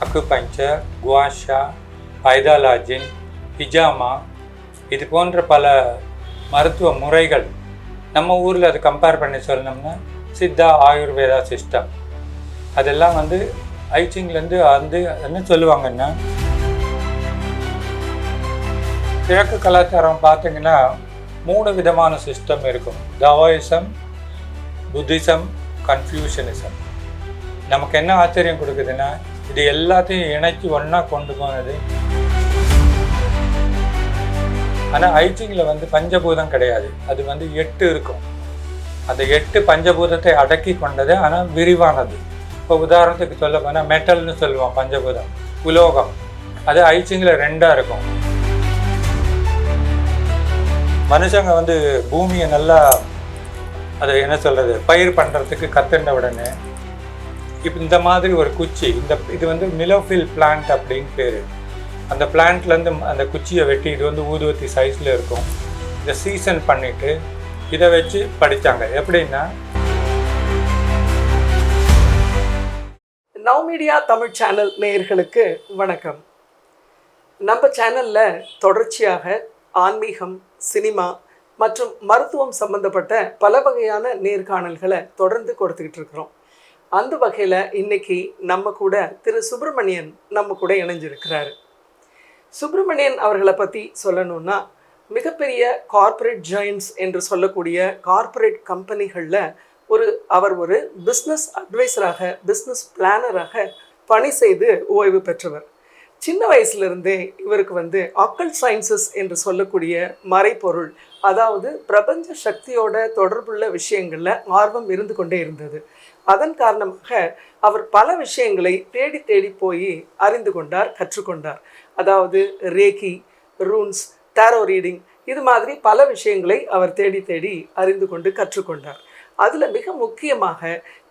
Acupuncture gua sha பைதாலாஜின் ஹிஜாமா இது போன்ற பல மருத்துவ முறைகள் நம்ம ஊரில் அதை கம்பேர் பண்ணி சொல்லணும்னா சித்தா ஆயுர்வேதா சிஸ்டம் அதெல்லாம் வந்து ஐச்சிங்லேருந்து வந்து என்ன சொல்லுவாங்கன்னா கிழக்கு கலாச்சாரம் பார்த்தீங்கன்னா மூணு விதமான சிஸ்டம் இருக்கும். தவாயிசம் புத்திசம் கன்ஃபியூஷனிசம் நமக்கு என்ன ஆச்சரியம் கொடுக்குதுன்னா இது எல்லாத்தையும் இணைச்சி ஒன்றா கொண்டு போனது. ஆனால் ஐச்சிங்கில் வந்து பஞ்சபூதம் கிடையாது. அது வந்து எட்டு இருக்கும். அந்த எட்டு பஞ்சபூதத்தை அடக்கி கொண்டது ஆனால் விரிவானது. இப்போ உதாரணத்துக்கு சொல்ல போனால் மெட்டல்னு சொல்லுவோம் பஞ்சபூதம். உலோகம். அது ஐச்சிங்கில் ரெண்டாக இருக்கும். மனுஷங்க வந்து பூமியை நல்லா அதை என்ன சொல்கிறது பயிர் பண்ணுறதுக்கு கத்துண்ட உடனே இப்போ இந்த மாதிரி ஒரு குச்சி இந்த இது வந்து மிலோஃபில் பிளான்ட் அப்படின்னு பேர். அந்த பிளான்ட்லேருந்து அந்த குச்சியை வெட்டி இது வந்து ஊதுவத்தி சைஸில் இருக்கும். இதை சீசன் பண்ணிவிட்டு இதை வச்சு படித்தாங்க எப்படின்னா நவ் மீடியா தமிழ் சேனல் நேயர்களுக்கு வணக்கம். நம்ம சேனலில் தொடர்ச்சியாக ஆன்மீகம் சினிமா மற்றும் மருத்துவம் சம்பந்தப்பட்ட பல வகையான நேர்காணல்களை தொடர்ந்து கொடுத்துக்கிட்டு இருக்கிறோம். அந்த வகையில் இன்னைக்கு நம்ம கூட திரு சுப்பிரமணியன் நம்ம கூட இணைஞ்சிருக்கிறாரு. சுப்பிரமணியன் அவர்களை பற்றி சொல்லணும்னா மிகப்பெரிய கார்ப்பரேட் ஜாயின்ஸ் என்று சொல்லக்கூடிய கார்ப்பரேட் கம்பெனிகளில் ஒரு அவர் ஒரு பிஸ்னஸ் அட்வைசராக பிஸ்னஸ் பிளானராக பணி செய்து ஓய்வு பெற்றவர். சின்ன வயசுலேருந்தே இவருக்கு வந்து அக்கல் சயின்சஸ் என்று சொல்லக்கூடிய மறைப்பொருள் அதாவது பிரபஞ்ச சக்தியோட தொடர்புள்ள விஷயங்களில் ஆர்வம் இருந்து கொண்டே இருந்தது. அதன் காரணமாக அவர் பல விஷயங்களை தேடி தேடி போய் அறிந்து கொண்டார் கற்றுக்கொண்டார். அதாவது ரேக்கி ரூன்ஸ் டேரோ ரீடிங் இது மாதிரி பல விஷயங்களை அவர் தேடி தேடி அறிந்து கொண்டு கற்றுக்கொண்டார். அதில் மிக முக்கியமாக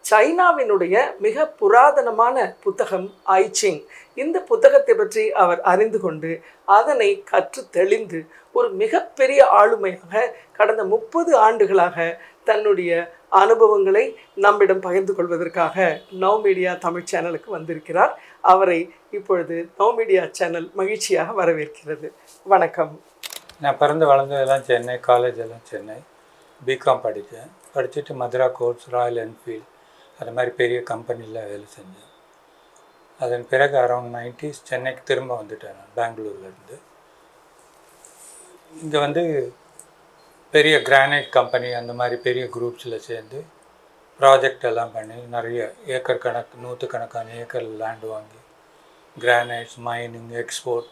சைனாவினுடைய மிக புராதனமான புத்தகம் ஐச்சிங். இந்த புத்தகத்தை பற்றி அவர் அறிந்து கொண்டு அதனை கற்று தெளிந்து ஒரு மிகப்பெரிய ஆளுமையாக கடந்த முப்பது ஆண்டுகளாக தன்னுடைய அனுபவங்களை நம்மிடம் பகிர்ந்து கொள்வதற்காக நவ் மீடியா தமிழ் சேனலுக்கு வந்திருக்கிறார். அவரை இப்பொழுது நவ் மீடியா சேனல் மகிழ்ச்சியாக வரவேற்கிறது. வணக்கம். நான் பிறந்து வளர்ந்ததெல்லாம் சென்னை காலேஜ் எல்லாம் சென்னை. பிகாம் படித்தேன். படிச்சுட்டு மதுரா கோர்ஸ் ராயல் என்ஃபீல்ட் அது மாதிரி பெரிய கம்பெனியில் வேலை செஞ்சேன். அதன் பிறகு அரௌண்ட் நைன்டிஸ் சென்னைக்கு திரும்ப வந்துட்டேன் நான் பெங்களூர்லேருந்து இங்கே வந்து பெரிய கிரானைட் கம்பெனி அந்த மாதிரி பெரிய குரூப்ஸில் சேர்ந்து ப்ராஜெக்ட் எல்லாம் பண்ணி நிறைய ஏக்கர் கணக்கு நூற்றுக்கணக்கான ஏக்கர் லேண்ட் வாங்கி கிரானைட்ஸ் மைனிங் எக்ஸ்போர்ட்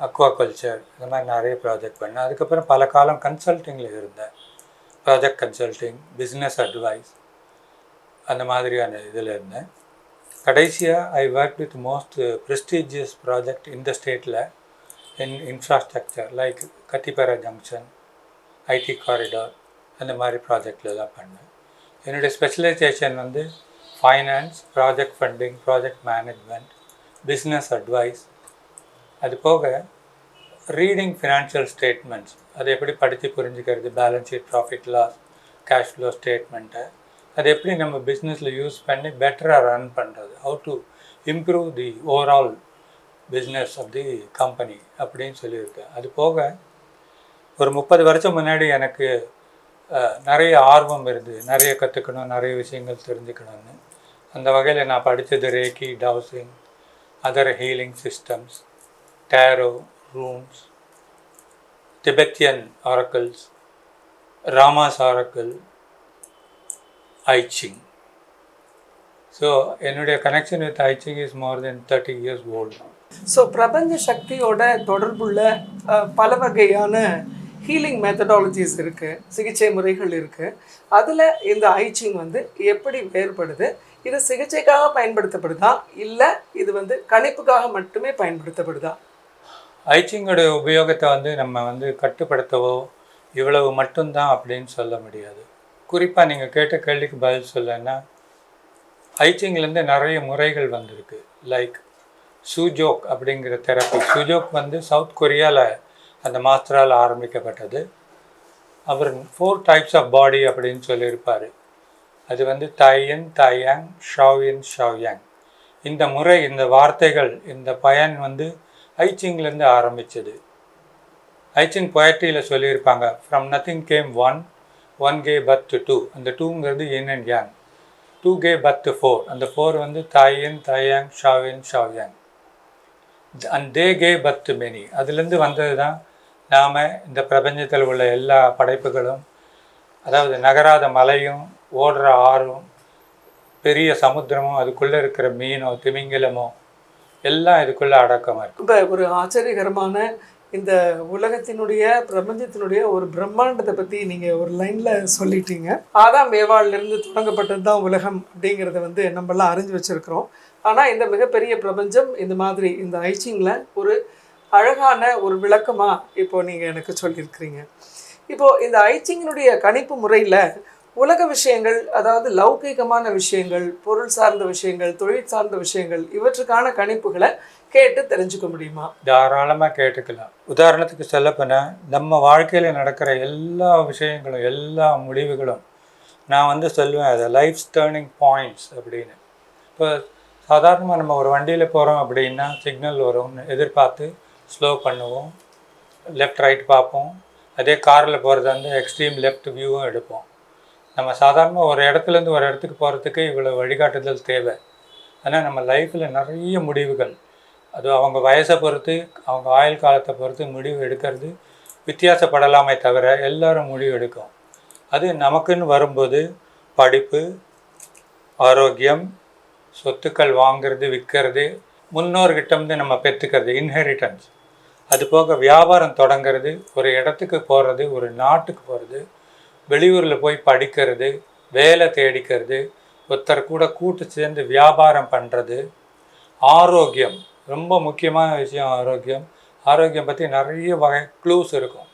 அக்வாகல்ச்சர் இந்த மாதிரி நிறைய ப்ராஜெக்ட் பண்ணேன் அதுக்கப்புறம் பல காலம் கன்சல்ட்டிங்கில் இருந்தேன். ப்ராஜெக்ட் கன்சல்ட்டிங் பிஸ்னஸ் அட்வைஸ் அந்த மாதிரியான இதில் இருந்தேன். கடைசியாக I work with most prestigious project இந்த ஸ்டேட்டில் in infrastructure like Kathipara junction IT corridor அந்த மாதிரி ப்ராஜெக்டில் பண்ணேன். என்னுடைய ஸ்பெஷலைசேஷன் வந்து finance project funding project management business advice அது போக ரீடிங் ஃபினான்ஷியல் ஸ்டேட்மெண்ட்ஸ் அதை எப்படி படித்து புரிஞ்சுக்கிறது balance sheet profit loss cash flow ஸ்டேட்மெண்ட்டை அது எப்படி நம்ம பிஸ்னஸில் யூஸ் பண்ணி பெட்டராக ரன் பண்ணுறது how to improve the overall business of the company அப்படின்னு சொல்லியிருக்கேன் அது போக ஒரு முப்பது வருஷம் முன்னாடி எனக்கு நிறைய ஆர்வம் இருந்தது. நிறைய கற்றுக்கணும் நிறைய விஷயங்கள் தெரிஞ்சுக்கணும்னு. அந்த வகையில் நான் படித்தது reiki dowsing other healing systems tarot runes Tibetan oracles Rama's oracle I Ching so என்னுடைய connection with I Ching is more then thirty years old so பிரபஞ்ச சக்தியோட தொடர்புள்ள பல வகையான ஹீலிங் மெத்தடாலஜிஸ் இருக்குது சிகிச்சை முறைகள் இருக்குது அதில் இந்த ஐச்சிங் வந்து எப்படி வேறுபடுது? இது சிகிச்சைக்காக பயன்படுத்தப்படுதா? இல்லை இது வந்து கணிப்புக்காக மட்டுமே பயன்படுத்தப்படுதா? ஐச்சிங்கோடைய உபயோகத்தை வந்து நம்ம வந்து கட்டுப்படுத்தவோ இவ்வளவு மட்டும்தான் அப்படின்னு சொல்ல முடியாது. குறிப்பாக நீங்கள் கேட்ட கேள்விக்கு பதில் சொல்லன்னா ஐச்சிங்லேருந்து நிறைய முறைகள் வந்திருக்கு. லைக் சூஜோக் அப்படிங்கிற தெரப்பி சூஜோக் வந்து சவுத் கொரியாவில் அந்த மாஸ்டரால் ஆரம்பிக்கப்பட்டது. அவர் ஃபோர் டைப்ஸ் ஆஃப் பாடி அப்படின்னு சொல்லியிருப்பார். அது வந்து தாயன் தாயாங் ஷாவியன் ஷாவ்யாங். இந்த முறை இந்த வார்த்தைகள் இந்த பயன் வந்து ஐச்சிங்லேருந்து ஆரம்பித்தது ஐச்சிங் பொயட்ரியில் சொல்லியிருப்பாங்க from nothing came one one K பத் டூ அந்த டூங்கிறது இன் அண்ட் யாங் டூ கே பத் ஃபோர் அந்த ஃபோர் வந்து taiyin taiyang shaoyin shaoyang. And they K பத்து மெனி அதுலேருந்து வந்தது தான் நாம் இந்த பிரபஞ்சத்தில் உள்ள எல்லா படைப்புகளும் அதாவது நகராத மலையும் ஓடுற ஆறும் பெரிய சமுத்திரமும் அதுக்குள்ளே இருக்கிற மீனோ திமிங்கிலமோ எல்லாம் இதுக்குள்ளே அடக்கமாக இருக்கும் ரொம்ப ஒரு ஆச்சரியகரமான இந்த உலகத்தினுடைய பிரபஞ்சத்தினுடைய ஒரு பிரம்மாண்டத்தை பற்றி நீங்கள் ஒரு லைனில் சொல்லிட்டீங்க. ஆதாம் இருந்து தொடங்கப்பட்டது தான் உலகம் அப்படிங்கிறத வந்து நம்மளாம் அறிஞ்சு வச்சுருக்கிறோம். ஆனால் இந்த மிகப்பெரிய பிரபஞ்சம் இந்த மாதிரி இந்த ஐச்சிங்கில் ஒரு அழகான ஒரு விளக்கமாக இப்போ நீங்கள் எனக்கு சொல்லியிருக்கிறீங்க. இப்போது இந்த ஐச்சிங்கினுடைய கணிப்பு முறையில் உலக விஷயங்கள் அதாவது லௌகிகமான விஷயங்கள் பொருள் சார்ந்த விஷயங்கள் தொழில் சார்ந்த விஷயங்கள் இவற்றுக்கான கணிப்புகளை கேட்டு தெரிஞ்சுக்க முடியுமா? தாராளமாக கேட்டுக்கலாம். உதாரணத்துக்கு சொல்லப்போனால் நம்ம வாழ்க்கையில் நடக்கிற எல்லா விஷயங்களும் எல்லா முடிவுகளும் நான் வந்து சொல்லுவேன் அதை லைஃப் டேர்னிங் பாயிண்ட்ஸ் அப்படின்னு. இப்போ சாதாரணமாக நம்ம ஒரு வண்டியில் போகிறோம் அப்படின்னா சிக்னல் வரும்னு எதிர்பார்த்து ஸ்லோ பண்ணுவோம். லெஃப்ட் ரைட் பார்ப்போம். அதே காரில் போகிறதா இருந்தால் எக்ஸ்ட்ரீம் லெஃப்ட் வியூவும் எடுப்போம். நம்ம சாதாரணமாக ஒரு இடத்துலேருந்து ஒரு இடத்துக்கு போகிறதுக்கு இவ்வளோ வழிகாட்டுதல் தேவை. ஆனால் நம்ம லைஃப்பில் நிறைய முடிவுகள். அது அவங்க வயசை பொறுத்து அவங்க ஆயுள் காலத்தை பொறுத்து முடிவு எடுக்கிறது வித்தியாசப்படலாமே தவிர எல்லாரும் முடிவு எடுக்கும். அது நமக்குன்னு வரும்போது படிப்பு ஆரோக்கியம் சொத்துக்கள் வாங்கிறது விற்கிறது முன்னோர்கிட்டேருந்து நம்ம பெற்றுக்கிறது இன்ஹெரிட்டன்ஸ் அது போக வியாபாரம் தொடங்கிறது ஒரு இடத்துக்கு போகிறது ஒரு நாட்டுக்கு போகிறது வெளியூரில் போய் படிக்கிறது வேலை தேடிக்கிறது ஒருத்தர் கூட கூட்டு சேர்ந்து வியாபாரம் பண்ணுறது ஆரோக்கியம் ரொம்ப முக்கியமான விஷயம் ஆரோக்கியம். ஆரோக்கியம் பற்றி நிறைய வகை க்ளூஸ் இருக்கும்.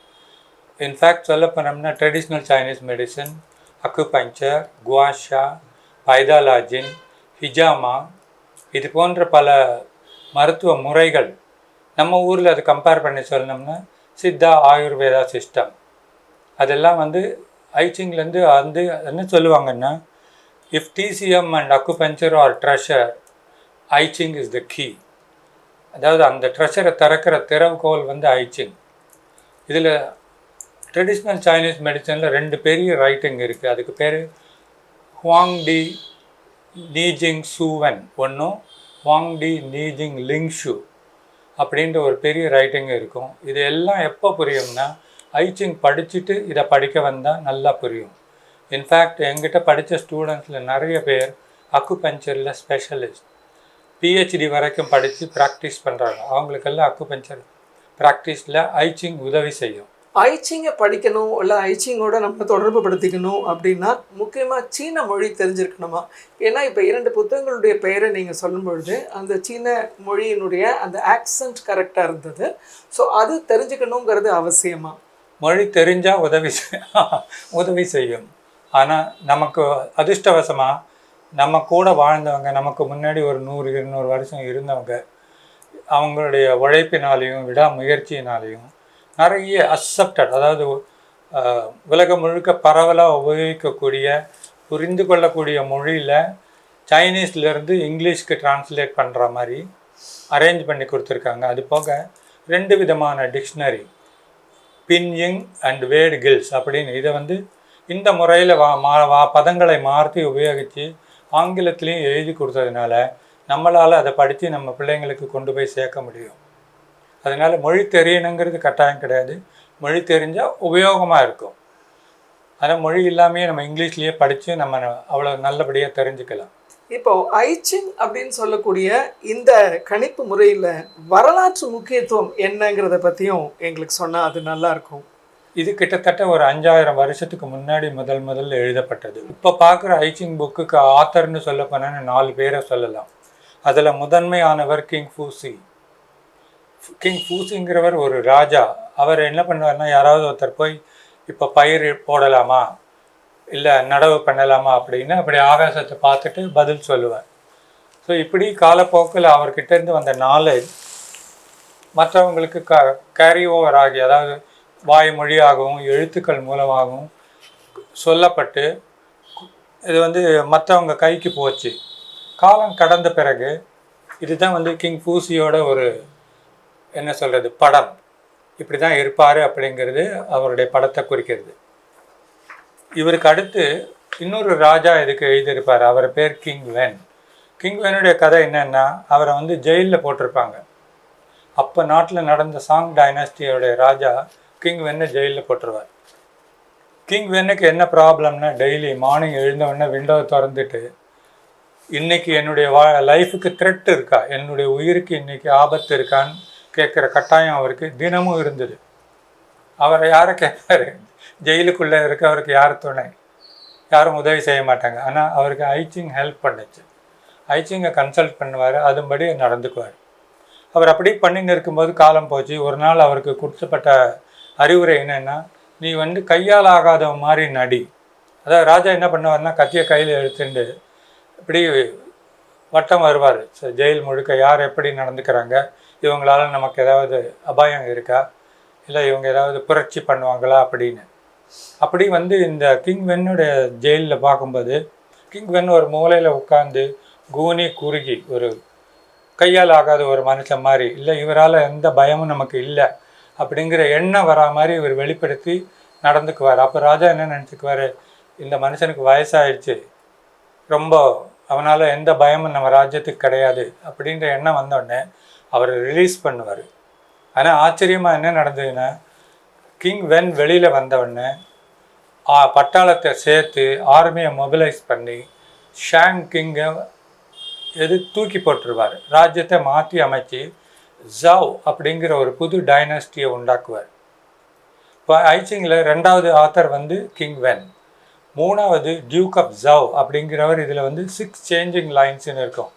இன்ஃபேக்ட் சொல்ல போனோம்னா traditional Chinese medicine acupuncture gua sha பைதாலாஜின் ஹிஜாமா இது போன்ற பல மருத்துவ முறைகள் நம்ம ஊரில் அதை கம்பேர் பண்ணி சொல்லணும்னா சித்தா ஆயுர்வேதா சிஸ்டம். அதெல்லாம் வந்து ஐச்சிங்லேருந்து வந்து என்ன சொல்லுவாங்கன்னா if TCM and acupuncture are treasure I Ching is the key அதாவது அந்த ட்ரெஷரை திறக்கிற திறவுகோல் வந்து ஐச்சிங் இதில் ட்ரெடிஷ்னல் சைனீஸ் மெடிசனில் ரெண்டு பெரிய ரைட்டிங் இருக்குது அதுக்கு பேர் ஹுவாங் டி நீஜிங் சூவன் ஒன்றும் ஹுவாங் டி நீஜிங் லிங்ஷு அப்படின்ற ஒரு பெரிய ரைட்டிங் இருக்கும். இது எல்லாம் எப்போ புரியும்னா ஐச்சிங் படிச்சுட்டு இதை படிக்க வந்தால் நல்லா புரியும். இன்ஃபேக்ட் எங்கிட்ட படித்த ஸ்டூடெண்ட்ஸில் நிறைய பேர் அக்குபஞ்சரில் ஸ்பெஷலிஸ்ட் பிஹெச்டி வரைக்கும் படித்து ப்ராக்டிஸ் பண்ணுறாங்க அவங்களுக்கெல்லாம் அக்குபஞ்சர் ப்ராக்டிஸில் ஐச்சிங் உதவி செய்யும். ஐச்சிங்கை படிக்கணும் இல்லை ஐச்சிங்கோட நம்ம தொடர்பு படுத்திக்கணும் அப்படின்னா முக்கியமாக சீன மொழி தெரிஞ்சிருக்கணுமா? ஏன்னா இப்போ இரண்டு புத்தகங்களுடைய பெயரை நீங்கள் சொல்லும் பொழுது அந்த சீன மொழியினுடைய அந்த ஆக்சன்ட் கரெக்டாக இருந்தது. ஸோ அது தெரிஞ்சுக்கணுங்கிறது அவசியமா? மொழி தெரிஞ்சால் உதவி உதவி செய்யும். ஆனால் நமக்கு அதிர்ஷ்டவசமாக நம்ம கூட வாழ்ந்தவங்க நமக்கு முன்னாடி ஒரு நூறு இருநூறு வருஷம் இருந்தவங்க அவங்களுடைய உழைப்பினாலையும் விடாமுயற்சியினாலையும் நிறைய அக்செப்டட் அதாவது உலகம் முழுக்க பரவலாக உபயோகிக்கக்கூடிய புரிந்து கொள்ளக்கூடிய மொழியில் சைனீஸ்லேருந்து இங்கிலீஷ்க்கு டிரான்ஸ்லேட் பண்ணுற மாதிரி அரேஞ்ச் பண்ணி கொடுத்துருக்காங்க. அது போக ரெண்டு விதமான dictionary pinyin and Wade Giles அப்படின்னு. இதை வந்து இந்த முறையில் வா மா வா பதங்களை மாற்றி உபயோகித்து ஆங்கிலத்திலையும் எழுதி கொடுத்ததுனால நம்மளால் அதை படித்து நம்ம பிள்ளைங்களுக்கு கொண்டு போய் சேர்க்க முடியும். அதனால் மொழி தெரியணுங்கிறது கட்டாயம் கிடையாது. மொழி தெரிஞ்சால் உபயோகமாக இருக்கும். ஆனால் மொழி இல்லாமையே நம்ம இங்கிலீஷ்லேயே படித்து நம்ம அவ்வளோ நல்லபடியாக தெரிஞ்சுக்கலாம். இப்போ ஐச்சிங் அப்படின்னு சொல்லக்கூடிய இந்த கணிப்பு முறையில் வரலாற்று முக்கியத்துவம் என்னங்கிறத பற்றியும் எங்களுக்கு சொன்னால் அது நல்லா இருக்கும். இது கிட்டத்தட்ட ஒரு அஞ்சாயிரம் வருஷத்துக்கு முன்னாடி முதல் முதல்ல எழுதப்பட்டது. இப்போ பார்க்குற ஐச்சிங் புக்குக்கு ஆத்தர்னு சொல்ல போனேன்னு நாலு பேரை சொல்லலாம். அதில் முதன்மையானவர் கிங் ஃபூசி கிங் ஃபூசிங்கிறவர் ஒரு ராஜா. அவர் என்ன பண்ணுவார்னா யாராவது ஒருத்தர் போய் இப்போ பயிர் போடலாமா? இல்லை நடவு பண்ணலாமா? அப்படின்னு அப்படி ஆகாசத்தை பார்த்துட்டு பதில் சொல்லுவார். ஸோ இப்படி காலப்போக்கில் அவர்கிட்டேருந்து வந்த நாலேஜ் மற்றவங்களுக்கு க கேரி ஓவர் ஆகி அதாவது வாய்மொழியாகவும் எழுத்துக்கள் மூலமாகவும் சொல்லப்பட்டு இது வந்து மற்றவங்க கைக்கு போச்சு. காலம் கடந்த பிறகு இதுதான் வந்து கிங் ஃபூசியோட ஒரு என்ன சொல்கிறது படம். இப்படி தான் இருப்பார் அப்படிங்கிறது அவருடைய படத்தை குறிக்கிறது. இவருக்கு அடுத்து இன்னொரு ராஜா இதுக்கு எழுதியிருப்பார். அவர் பேர் கிங் வென். கிங் வெனுடைய கதை என்னென்னா அவரை வந்து ஜெயிலில் போட்டிருப்பாங்க. அப்போ நாட்டில் நடந்த சாங் டைனாஸ்டியோடைய ராஜா கிங் வென்னை ஜெயிலில் போட்டுருவார். கிங் வென்னுக்கு என்ன ப்ராப்ளம்னா டெய்லி மார்னிங் எழுந்தவுடனே விண்டோவை திறந்துட்டு இன்றைக்கி என்னுடைய வா லைஃபுக்கு த்ரெட் இருக்கா? என்னுடைய உயிருக்கு இன்றைக்கி ஆபத்து இருக்கான்னு கேட்குற கட்டாயம் அவருக்கு தினமும் இருந்தது. அவரை யாரை கேட்பார்? ஜெயிலுக்குள்ளே இருக்க அவருக்கு யார் துணை? யாரும் உதவி செய்ய மாட்டாங்க. ஆனால் அவருக்கு ஐச்சிங் ஹெல்ப் பண்ணுச்சு. ஐச்சிங்கை கன்சல்ட் பண்ணுவார் அதுபடி நடந்துக்குவார். அவர் அப்படி பண்ணின்னு இருக்கும்போது காலம் போச்சு. ஒரு நாள் அவருக்கு கொடுக்கப்பட்ட அறிவுரை என்னென்னா நீ வந்து கையால் ஆகாத மாதிரி நடி. அதாவது ராஜா என்ன பண்ணுவார்னா கத்தியை கையில் எடுத்துட்டு இப்படி வட்டம் வருவார். ஜெயில் முழுக்க யார் எப்படி நடந்துக்கிறாங்க இவங்களால நமக்கு ஏதாவது அபாயம் இருக்கா? இல்லை இவங்க ஏதாவது புரட்சி பண்ணுவாங்களா அப்படின்னு? அப்படி வந்து இந்த கிங் வென்னுடைய ஜெயிலில் பார்க்கும்போது கிங் வென் ஒரு மூலையில் உட்காந்து கூனி குறுகி ஒரு கையால் ஆகாத ஒரு மனுஷன் மாதிரி இல்லை இவரால் எந்த பயமும் நமக்கு இல்லை அப்படிங்கிற எண்ணம் வரா மாதிரி இவர் வெளிப்படுத்தி நடந்துக்குவார். அப்போ ராஜா என்ன நினச்சிக்குவார்? இந்த மனுஷனுக்கு வயசாயிடுச்சு. ரொம்ப அவனால் எந்த பயமும் நம்ம ராஜ்யத்துக்கு கிடையாது அப்படின்ற எண்ணம் வந்தோடனே அவரை ரிலீஸ் பண்ணுவார். ஆனால் ஆச்சரியமாக என்ன நடந்ததுன்னா கிங் வென் வெளியில் வந்தவுடனே பட்டாளத்தை சேர்த்து ஆர்மியை மொபிலைஸ் பண்ணி ஷாங் கிங்கை எது தூக்கி போட்டுருவார். ராஜ்யத்தை மாற்றி அமைச்சு ஜவ் அப்படிங்கிற ஒரு புது டைனஸ்டியை உண்டாக்குவார். இப்போ ஐச்சிங்கில் ரெண்டாவது ஆத்தர் வந்து கிங் வென் மூணாவது டியூக் ஆஃப் ஜவ் அப்படிங்கிறவர் இதில் வந்து சிக்ஸ் சேஞ்சிங் லைன்ஸ்னு இருக்கும்.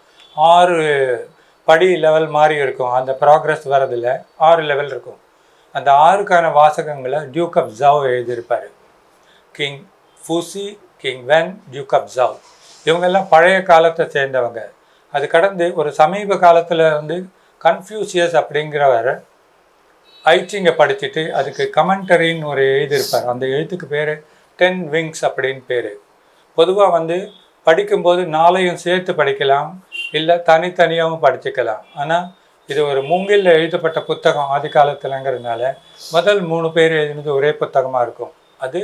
ஆறு படி லெவல் மாதிரி இருக்கும். அந்த ப்ராக்ரஸ் வரதில் ஆறு லெவல் இருக்கும். அந்த ஆறுக்கான வாசகங்களை டியூக் ஆஃப் ஜவ் எழுதியிருப்பார். King Fuxi King Wen Duke of Zhou இவங்கெல்லாம் பழைய காலத்தை சேர்ந்தவங்க. அது கடந்து ஒரு சமீப காலத்தில் வந்து கன்ஃபியூசியஸ் அப்படிங்கிறவர் ஐச்சிங்கை படிச்சுட்டு அதுக்கு கமெண்டரின்னு ஒரு எழுதியிருப்பார். அந்த எழுத்துக்கு பேர் டென் விங்ஸ் அப்படின்னு பேர். பொதுவாக வந்து படிக்கும்போது நாளையும் சேர்த்து படிக்கலாம். இல்லை தனித்தனியாகவும் படிச்சுக்கலாம். ஆனால் இது ஒரு மூங்கில் எழுதப்பட்ட புத்தகம் ஆதி காலத்துலங்கிறதுனால முதல் மூணு பேர் எழுதினது ஒரே புத்தகமாக இருக்கும். அது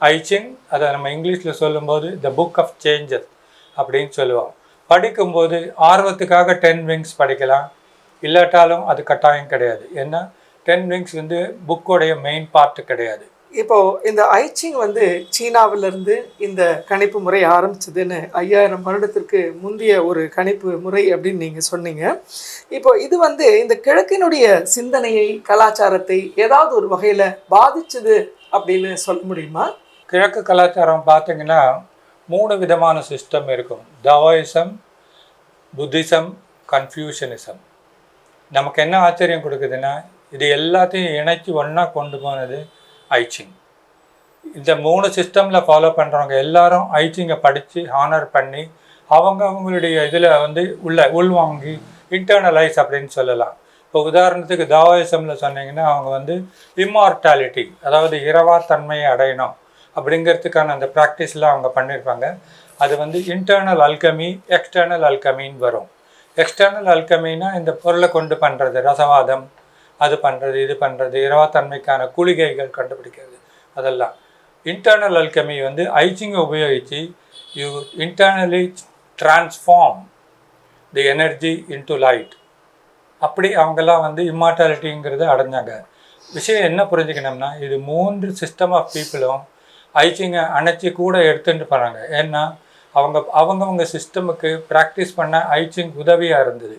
ஐச்சிங் அதை நம்ம இங்கிலீஷில் சொல்லும்போது த புக் ஆஃப் சேஞ்சஸ் அப்படின்னு சொல்லுவோம். படிக்கும்போது ஆர்வத்துக்காக டென் விங்ஸ் படிக்கலாம். இல்லாட்டாலும் அது கட்டாயம் கிடையாது. ஏன்னா டென் விங்ஸ் வந்து புக்கோடைய மெயின் பார்ட்டு கிடையாது. இப்போது இந்த ஐச்சிங் வந்து சீனாவிலிருந்து இந்த கணிப்பு முறை ஆரம்பிச்சதுன்னு ஐயாயிரம் வருடத்திற்கு முந்தைய ஒரு கணிப்பு முறை அப்படின்னு நீங்கள் சொன்னீங்க. இப்போ இது வந்து இந்த கிழக்கினுடைய சிந்தனையை கலாச்சாரத்தை ஏதாவது ஒரு வகையில் பாதிச்சது அப்படின்னு சொல்ல முடியுமா? கிழக்கு கலாச்சாரம் பார்த்தீங்கன்னா மூணு விதமான சிஸ்டம் இருக்கும். தாவோயிசம் புத்திசம் கன்ஃபியூஷனிசம் நமக்கு என்ன ஆச்சரியம் கொடுக்குதுன்னா இது எல்லாத்தையும் இணைச்சி ஒன்றா கொண்டு போனது ஐச்சிங் இந்த மூணு சிஸ்டமில் ஃபாலோ பண்ணுறவங்க எல்லாரும் ஐச்சிங்கை படித்து ஹானர் பண்ணி அவங்க அவங்களுடைய இதில் வந்து உள்ள உள்வாங்கி இன்டர்னலைஸ் அப்படின்னு சொல்லலாம். இப்போ உதாரணத்துக்கு தாவோயிசமில் சொன்னீங்கன்னா அவங்க வந்து இம்மார்டாலிட்டி அதாவது இரவா தன்மையை அடையணும் அப்படிங்கிறதுக்கான அந்த ப்ராக்டிஸ்லாம் அவங்க பண்ணியிருப்பாங்க அது வந்து இன்டர்னல் அல்கமி எக்ஸ்டர்னல் அல்கமின்னு வரும். எக்ஸ்டர்னல் அல்கமின்னா இந்த பொருளை கொண்டு பண்ணுறது ரசவாதம் அது பண்ணுறது இது பண்ணுறது இரவாத்தன்மைக்கான குளிகைகள் கண்டுபிடிக்கிறது. அதெல்லாம். இன்டர்னல் அல்கமி வந்து ஐச்சிங்கை உபயோகித்து you internally transform the energy into light அப்படி அவங்கெல்லாம் வந்து இம்மார்டாலிட்டிங்கிறத அடைஞ்சாங்க. விஷயம் என்ன புரிஞ்சுக்கணும்னா இது மூன்று சிஸ்டம் ஆஃப் பீப்புளும் ஐச்சிங்கை அணைச்சி கூட எடுத்துகிட்டு போகிறாங்க ஏன்னா அவங்க அவங்கவுங்க சிஸ்டமுக்கு ப்ராக்டிஸ் பண்ண ஐச்சிங் உதவியாக இருந்தது.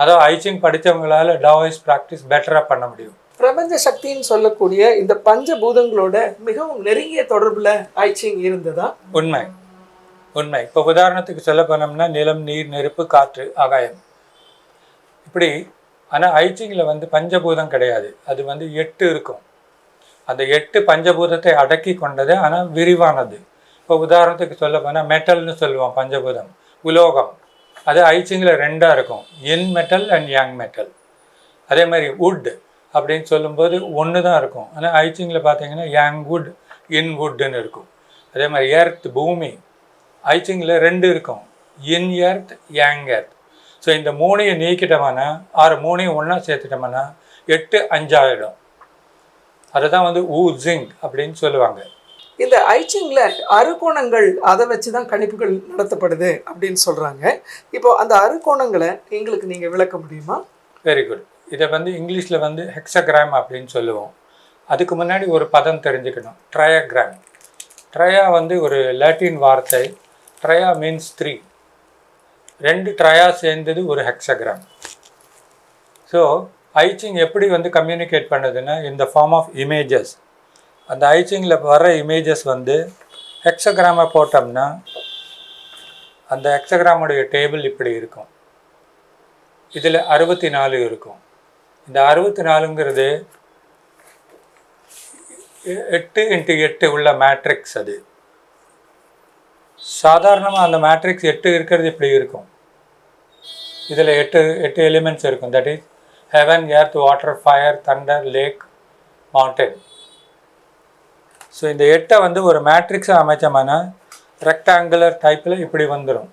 அதாவது ஐச்சிங் படித்தவங்களால டாவைஸ் ப்ராக்டிஸ் பெட்டராக பண்ண முடியும். பிரபஞ்ச சக்தின்னு சொல்லக்கூடிய இந்த பஞ்சபூதங்களோட மிகவும் நெருங்கிய தொடர்புல ஐச்சிங் இருந்ததா? உண்மை. உண்மை. இப்போ உதாரணத்துக்கு சொல்ல போனோம்னா நிலம் நீர் நெருப்பு காற்று ஆகாயம். இப்படி ஆனால் ஐச்சிங்கில் வந்து பஞ்சபூதம் கிடையாது. அது வந்து எட்டு இருக்கும். அந்த எட்டு பஞ்சபூதத்தை அடக்கி கொண்டது ஆனால் விரிவானது. இப்போ உதாரணத்துக்கு சொல்ல போனால் மெட்டல்னு சொல்லுவோம் பஞ்சபூதம். உலோகம். அது ஐச்சிங்கில் ரெண்டாக இருக்கும். Yin metal and yang metal அதே மாதிரி வுட் அப்படின்னு சொல்லும்போது ஒன்று தான் இருக்கும் ஆனால் ஐச்சிங்கில் பார்த்தீங்கன்னா யங் வுட் இன் வுட்டுன்னு இருக்கும். அதே மாதிரி எர்த் பூமி ஐச்சிங்கில் ரெண்டு இருக்கும். Yin earth yang earth so இந்த மூணையும் நீக்கிட்டோம்னா ஆறு மூணையும் ஒன்றா சேர்த்துட்டோம்னா எட்டு அஞ்சாயிடும். அதுதான் வந்து ஊ ஜிங் அப்படின்னு சொல்லுவாங்க. இந்த ஐச்சிங்ல அறுகோணங்கள் அதை வச்சு தான் கணிப்புகள் நடத்தப்படுது அப்படின்னு சொல்கிறாங்க இப்போ அந்த அறுகோணங்களை எங்களுக்கு நீங்கள் விளக்க முடியுமா? வெரி குட் இதை வந்து இங்கிலீஷில் வந்து ஹெக்ஸாகிராம் அப்படின்னு சொல்லுவோம். அதுக்கு முன்னாடி ஒரு பதம் தெரிஞ்சுக்கணும். ட்ரையாகிராம் ட்ரையா வந்து ஒரு லாட்டின் வார்த்தை. ட்ரையா மீன்ஸ் த்ரீ ரெண்டு ட்ரயா சேர்ந்தது ஒரு ஹெக்ஸாகிராம் ஸோ ஐச்சிங் எப்படி வந்து கம்யூனிகேட் பண்ணுதுன்னா இந்த ஃபார்ம் ஆஃப் இமேஜஸ் அந்த ஐச்சிங்கில் வர இமேஜஸ் வந்து ஹெக்ஸாகிராமை போட்டோம்னா அந்த ஹெக்ஸாகிராமுடைய டேபிள் இப்படி இருக்கும். இதில் அறுபத்தி நாலு இருக்கும். இந்த அறுபத்தி நாலுங்கிறது எ- எட்டு இன்ட்டு எட்டு உள்ள மேட்ரிக்ஸ் அது. சாதாரணமாக அந்த மேட்ரிக்ஸ் எட்டு இருக்கிறது இப்படி இருக்கும். இதில் எட்டு எட்டு எலிமெண்ட்ஸ் இருக்கும். That is heaven earth water fire thunder lake mountain so இந்த எட்டை வந்து ஒரு மேட்ரிக்ஸாக அமைச்சோம்னா ரெக்டாங்குலர் டைப்பில் இப்படி வந்துடும்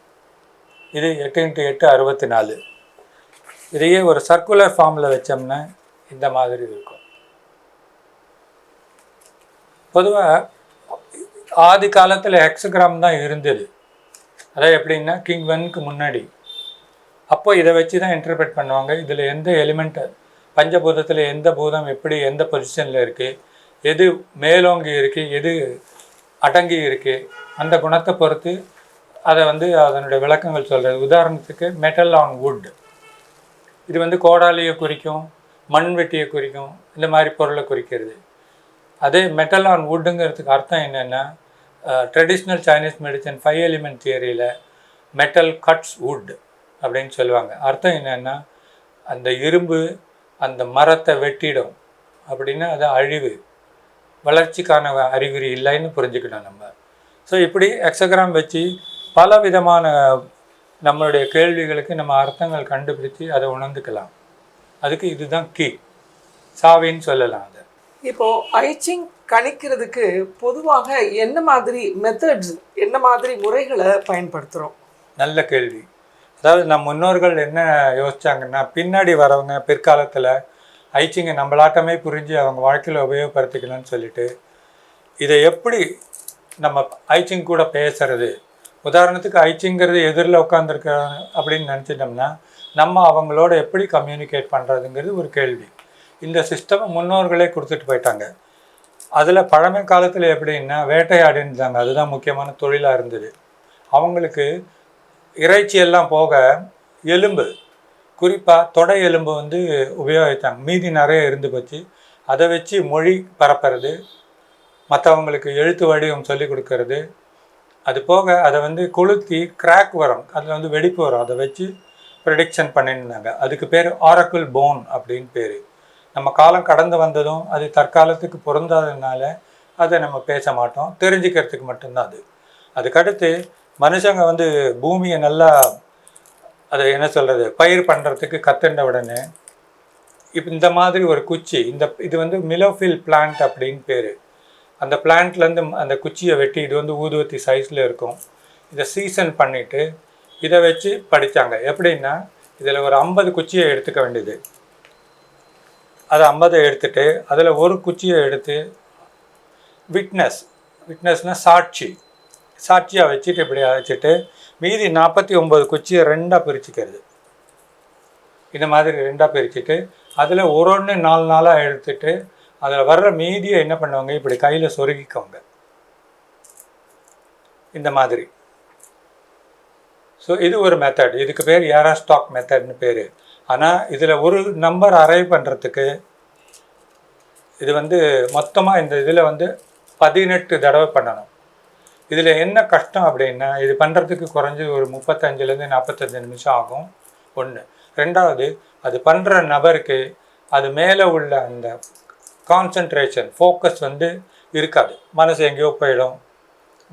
இது எட்டு இன்ட்டு எட்டு அறுபத்தி நாலு இதையே ஒரு சர்க்குலர் ஃபார்மில் வச்சோம்னா இந்த மாதிரி இருக்கும். பொதுவாக ஆதி காலத்தில் ஹெக்ஸகிராம் தான் இருந்தது. அதாவது எப்படின்னா கிங் ஒன்க்கு முன்னாடி. அப்போ இதை வச்சு தான் இன்டர்பிரேட் பண்ணுவாங்க. இதில் எந்த எலிமெண்ட் பஞ்சபூதத்தில் எந்த பூதம் எப்படி எந்த பொசிஷனில் இருக்குது எது மேலோங்கி இருக்குது எது அடங்கி இருக்குது அந்த குணத்தை பொறுத்து அதை வந்து அதனுடைய விளக்கங்கள் சொல்கிறது உதாரணத்துக்கு மெட்டல் ஆன் வுட் இது வந்து கோடாலியை குறிக்கும் மண்வெட்டியை குறிக்கும் இந்த மாதிரி பொருளை குறிக்கிறது. அதே மெட்டல் ஆன் வுட்டுங்கிறதுக்கு அர்த்தம் என்னென்னா traditional Chinese medicine five element தியரியில் metal cuts wood அப்படின்னு சொல்லுவாங்க. அர்த்தம் என்னென்னா அந்த இரும்பு அந்த மரத்தை வெட்டிடும். அப்படின்னா அது அழிவு. வளர்ச்சிக்கான அறிகுறி இல்லைன்னு புரிஞ்சுக்கணும் நம்ம. ஸோ இப்படி எக்ஸகிராம் வச்சு பல விதமான நம்மளுடைய கேள்விகளுக்கு நம்ம அர்த்தங்கள் கண்டுபிடிச்சு அதை உணர்ந்துக்கலாம். அதுக்கு இதுதான் கீ சாவின்னு சொல்லலாம் அதை. இப்போ ஐச்சிங் கணிக்கிறதுக்கு பொதுவாக என்ன மாதிரி மெத்தட்ஸ் என்ன மாதிரி முறைகளை பயன்படுத்துகிறோம் நல்ல கேள்வி. அதாவது நம் முன்னோர்கள் என்ன யோசிச்சாங்கன்னா பின்னாடி வரவங்க பிற்காலத்தில் ஐச்சிங்கை நம்மளாட்டமே புரிஞ்சு அவங்க வாழ்க்கையில் உபயோகப்படுத்திக்கணும்னு சொல்லிட்டு இதை எப்படி நம்ம ஐச்சிங் கூட பேசுறது? உதாரணத்துக்கு ஐச்சிங்கிறது எதிரில் உட்காந்துருக்க அப்படின்னு நினச்சிட்டோம்னா நம்ம அவங்களோட எப்படி கம்யூனிகேட் பண்ணுறதுங்கிறது ஒரு கேள்வி. இந்த சிஸ்டம் முன்னோர்களே கொடுத்துட்டு போயிட்டாங்க. அதில் பழமை காலத்தில் எப்படின்னா வேட்டையாடின்னு இருந்தாங்க அதுதான் முக்கியமான தொழிலாக இருந்தது. அவங்களுக்கு இறைச்சி எல்லாம் போக எலும்பு குறிப்பாக தொடை எலும்பு வந்து உபயோகித்தாங்க. மீதி நிறைய இருந்து போச்சு. அதை வச்சு மொழி பரப்புறது மற்றவங்களுக்கு எழுத்து வடிவம் சொல்லி கொடுக்கறது. அது போக அதை வந்து கொளுத்தி கிராக் வரும் அதில் வந்து வெடிப்பு வரும் அதை வச்சு ப்ரெடிக்ஷன் பண்ணியிருந்தாங்க. அதுக்கு பேர் ஆரக்கிள் போன் அப்படின்னு பேர். நம்ம காலம் கடந்து வந்ததும் அது தற்காலத்துக்கு பொருந்தாததுனால அதை நம்ம பேச மாட்டோம். தெரிஞ்சுக்கிறதுக்கு மட்டும்தான் அது. அதுக்கடுத்து மனுஷங்க வந்து பூமியை நல்லா அதை என்ன சொல்கிறது பயிர் பண்ணுறதுக்கு கத்துண்ட உடனே இப்போ இந்த மாதிரி ஒரு குச்சி இந்த இது வந்து மிலோஃபில் பிளான்ட் அப்படின்னு பேர். அந்த பிளான்ட்லேருந்து அந்த குச்சியை வெட்டி இது வந்து ஊதுவத்தி சைஸில் இருக்கும். இதை சீசன் பண்ணிவிட்டு இதை வச்சு படித்தாங்க எப்படின்னா இதில் ஒரு ஐம்பது குச்சியை எடுத்துக்க வேண்டியது. அதை ஐம்பதை எடுத்துட்டு அதில் ஒரு குச்சியை எடுத்து விட்னஸ் விட்னஸ்னால் சாட்சி. சாட்சியாக வச்சுட்டு இப்படி வச்சுட்டு மீதி நாற்பத்தி ஒம்பது குச்சியை ரெண்டாக பிரிச்சுக்கிறது. இந்த மாதிரி ரெண்டாக பிரிச்சுட்டு அதில் ஒரு ஒன்று நாலு நாளாக எடுத்துட்டு அதில் வர்ற மீதியை என்ன பண்ணுவாங்க? இப்படி கையில் சொருகிக்கோங்க இந்த மாதிரி. ஸோ இது ஒரு மெத்தட் இதுக்கு பேர் ஏராஸ்டாக் மெத்தட்னு பேர். ஆனால் இதில் ஒரு நம்பர் அரைவ் பண்ணுறதுக்கு இது வந்து மொத்தமாக இந்த இதில் வந்து பதினெட்டு தடவை பண்ணணும். இதில் என்ன கஷ்டம் அப்படின்னா இது பண்ணுறதுக்கு குறைஞ்சது ஒரு முப்பத்தஞ்சுலேருந்து நாற்பத்தஞ்சு நிமிஷம் ஆகும். ஒன்று ரெண்டாவது அது பண்ணுற நபருக்கு அது மேலே உள்ள அந்த கான்சன்ட்ரேஷன் ஃபோக்கஸ் வந்து இருக்காது. மனசு எங்கேயோ போயிடும்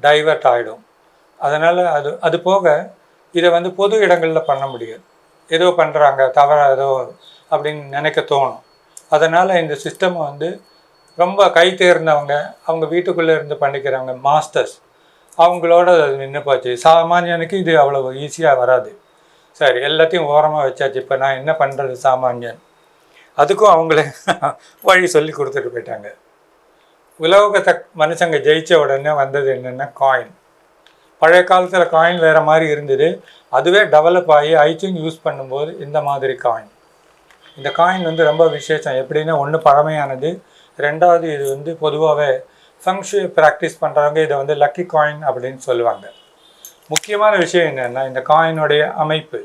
டைவர்ட் ஆகிடும் அதனால் அது அது போக இதை வந்து பொது இடங்களில் பண்ண முடியாது. ஏதோ பண்ணுறாங்க தவறாக ஏதோ அப்படின்னு நினைக்க தோணும். அதனால் இந்த சிஸ்டம் வந்து ரொம்ப கை தேர்ந்தவங்க அவங்க வீட்டுக்குள்ளே இருந்து பண்ணிக்கிறவங்க மாஸ்டர்ஸ் அவங்களோட அது நின்று போச்சு. சாமானியனுக்கு இது அவ்வளோ ஈஸியாக வராது. சரி எல்லாத்தையும் ஓரமாக வச்சாச்சு. இப்போ நான் என்ன பண்ணுறது சாமானியன்? அதுக்கும் அவங்களே வழி சொல்லி கொடுத்துட்டு போயிட்டாங்க. உலோகத்தை மனுஷங்க ஜெயித்த உடனே வந்தது என்னென்னா காயின் பழைய காலத்தில் காயின் வேறு மாதிரி இருந்தது. அதுவே டெவலப் ஆகி ஐச்சிங் யூஸ் பண்ணும்போது இந்த மாதிரி காயின் இந்த காயின் வந்து ரொம்ப விசேஷம். எப்படின்னா ஒன்று பழமையானது ரெண்டாவது இது வந்து பொதுவாகவே ஃபங்க்ஷு ப்ராக்டிஸ் பண்ணுறவங்க இதை வந்து லக்கி காயின் அப்படின்னு சொல்லுவாங்க. முக்கியமான விஷயம் என்னென்னா இந்த காயினுடைய அமைப்பு.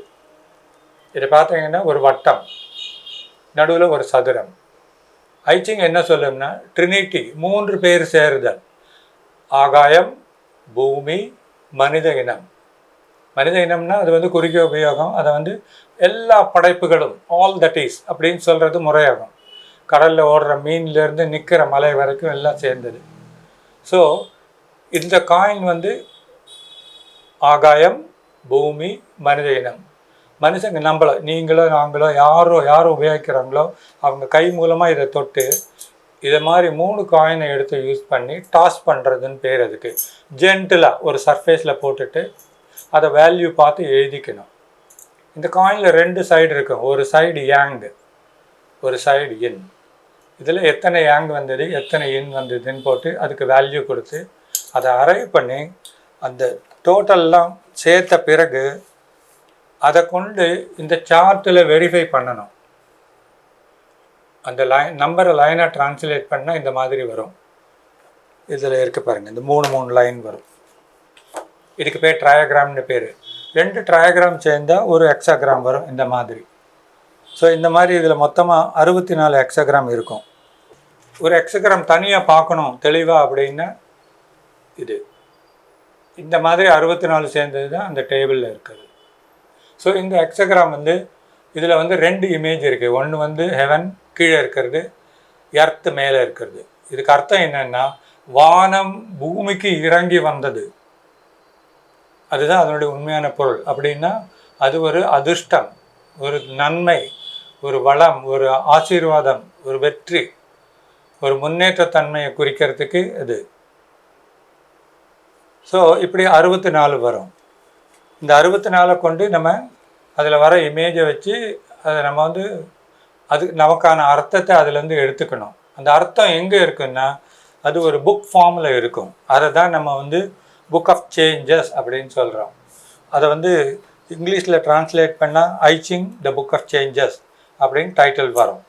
இதை பார்த்தீங்கன்னா ஒரு வட்டம். நடுவில் ஒரு சதுரம். ஐச்சிங் என்ன சொல்லும்னா ட்ரினிட்டி மூன்று பேர் சேருதல். ஆகாயம் பூமி மனித இனம். மனித இனம்னா அது வந்து குறுகிய உபயோகம். அதை வந்து எல்லா படைப்புகளும் ஆல் தட் இஸ் அப்படின்னு சொல்கிறது முறையாகும். கடலில் ஓடுற மீன்லேருந்து நிற்கிற மலை வரைக்கும் எல்லாம் சேர்ந்தது. ஸோ இந்த காயின் வந்து ஆகாயம் பூமி மனித இனம். மனுஷங்க நம்மளை நீங்களோ நாங்களோ யாரோ யார் உபயோகிக்கிறாங்களோ அவங்க கை மூலமாக இதை தொட்டு இதை மாதிரி மூணு காயினை எடுத்து யூஸ் பண்ணி டாஸ் பண்ணுறதுன்னு பேர் அதுக்கு. ஜென்டிலாக ஒரு சர்ஃபேஸில் போட்டுட்டு அதை வேல்யூ பார்த்து எழுதிக்கணும். இந்த காயினில் ரெண்டு சைடு இருக்கும். ஒரு சைடு யாங்கு ஒரு சைடு இன் இதில் எத்தனை யாங் வந்தது எத்தனை இன் வந்ததுன்னு போட்டு அதுக்கு வேல்யூ கொடுத்து அதை அரைவ் பண்ணி அந்த டோட்டல்லாம் சேர்த்த பிறகு அதை கொண்டு இந்த சார்ட்டில் வெரிஃபை பண்ணணும். அந்த லைன் நம்பரை லைனாக ட்ரான்ஸ்லேட் பண்ணால் இந்த மாதிரி வரும். இதில் இருக்க பாருங்கள் இந்த மூணு மூணு லைன் வரும். இதுக்கு பேர் ட்ரையாகிராம்னு பேர். ரெண்டு ட்ரையாகிராம் சேர்ந்தால் ஒரு எக்ஸாகிராம் வரும் இந்த மாதிரி. ஸோ இந்த மாதிரி இதில் மொத்தமாக அறுபத்தி நாலு எக்ஸகிராம் இருக்கும். ஒரு எக்ஸகிராம் தனியாக பார்க்கணும் தெளிவாக அப்படின்னா இது. இந்த மாதிரி அறுபத்தி நாலு சேர்ந்தது தான் அந்த டேபிளில் இருக்குது. ஸோ இந்த எக்ஸகிராம் வந்து இதில் வந்து ரெண்டு இமேஜ் இருக்குது ஒன்று வந்து ஹெவன் கீழே இருக்கிறது. எர்த்து மேலே இருக்கிறது. இதுக்கு அர்த்தம் என்னென்னா வானம் பூமிக்கு இறங்கி வந்தது. அதுதான் அதனுடைய உண்மையான பொருள். அப்படின்னா அது ஒரு அதிர்ஷ்டம் ஒரு நன்மை. ஒரு வளம் ஒரு ஆசீர்வாதம் ஒரு வெற்றி ஒரு முன்னேற்றத்தன்மையை குறிக்கிறதுக்கு இது. ஸோ இப்படி அறுபத்தி நாலு வரும். இந்த அறுபத்தி நாலை கொண்டு நம்ம அதில் வர இமேஜை வச்சு அதை நம்ம வந்து அது நமக்கான அர்த்தத்தை அதுலேருந்து எடுத்துக்கணும். அந்த அர்த்தம் எங்கே இருக்குன்னா அது ஒரு புக் ஃபார்மில் இருக்கும். அதை தான் நம்ம வந்து புக் ஆஃப் சேஞ்சஸ் அப்படின்னு சொல்கிறோம் அதை வந்து இங்கிலீஷில் ட்ரான்ஸ்லேட் பண்ணால் I Ching the book of changes அப்படின்னு டைட்டில் வரும்.